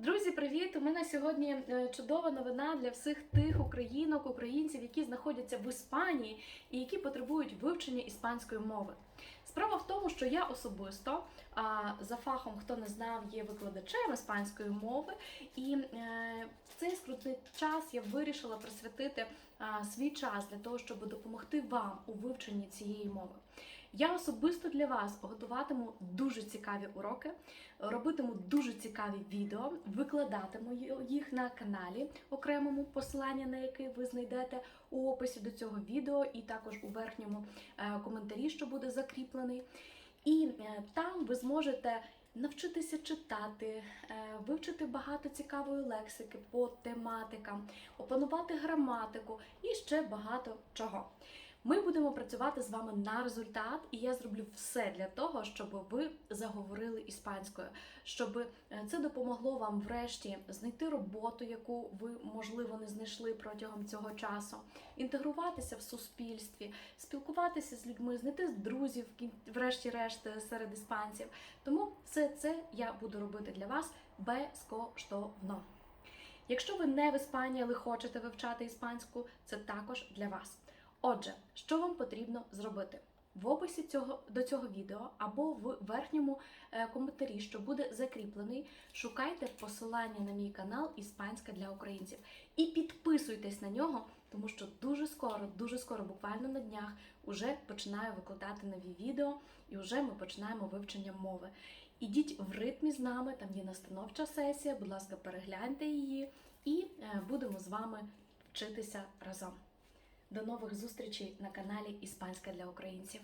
Друзі, привіт! У мене сьогодні е, чудова новина для всіх тих українок, українців, які знаходяться в Іспанії і які потребують вивчення іспанської мови. Справа в тому, що я особисто за фахом, хто не знав, є викладачем іспанської мови, і е, в цей скрутний час я вирішила присвятити свій час для того, щоб допомогти вам у вивченні цієї мови. Я особисто для вас готуватиму дуже цікаві уроки, робитиму дуже цікаві відео, викладатиму їх на каналі окремому посилання на який ви знайдете у описі до цього відео, і також у верхньому е, коментарі, що буде закріплений. І е, там ви зможете навчитися читати, е, вивчити багато цікавої лексики по тематикам, опанувати граматику і ще багато чого. Ми будемо працювати з вами на результат, і я зроблю все для того, щоб ви заговорили іспанською, щоб е, це допомогло вам врешті знайти роботу, яку ви можливо не знайшли протягом цього часу, інтегруватися в суспільстві, спілкуватися з людьми, знайти друзів, врешті-решт серед іспанців. Тому все це я буду робити для вас безкоштовно. Якщо ви не в Іспанії, але хочете вивчати іспанську, це також для вас. Отже, що вам потрібно зробити? В описі цього до цього відео або в верхньому е, коментарі, що буде закріплений, шукайте посилання на мій канал Іспанська для українців і підписуйтесь на нього, тому що дуже скоро, дуже скоро, буквально на днях, уже починаю викладати нові відео, і вже ми починаємо вивчення мови. Ідіть в ритмі з нами, там є настановча сесія, будь ласка, перегляньте її, і е, будемо з вами вчитися разом. До нових зустрічей на каналі Іспанська для українців.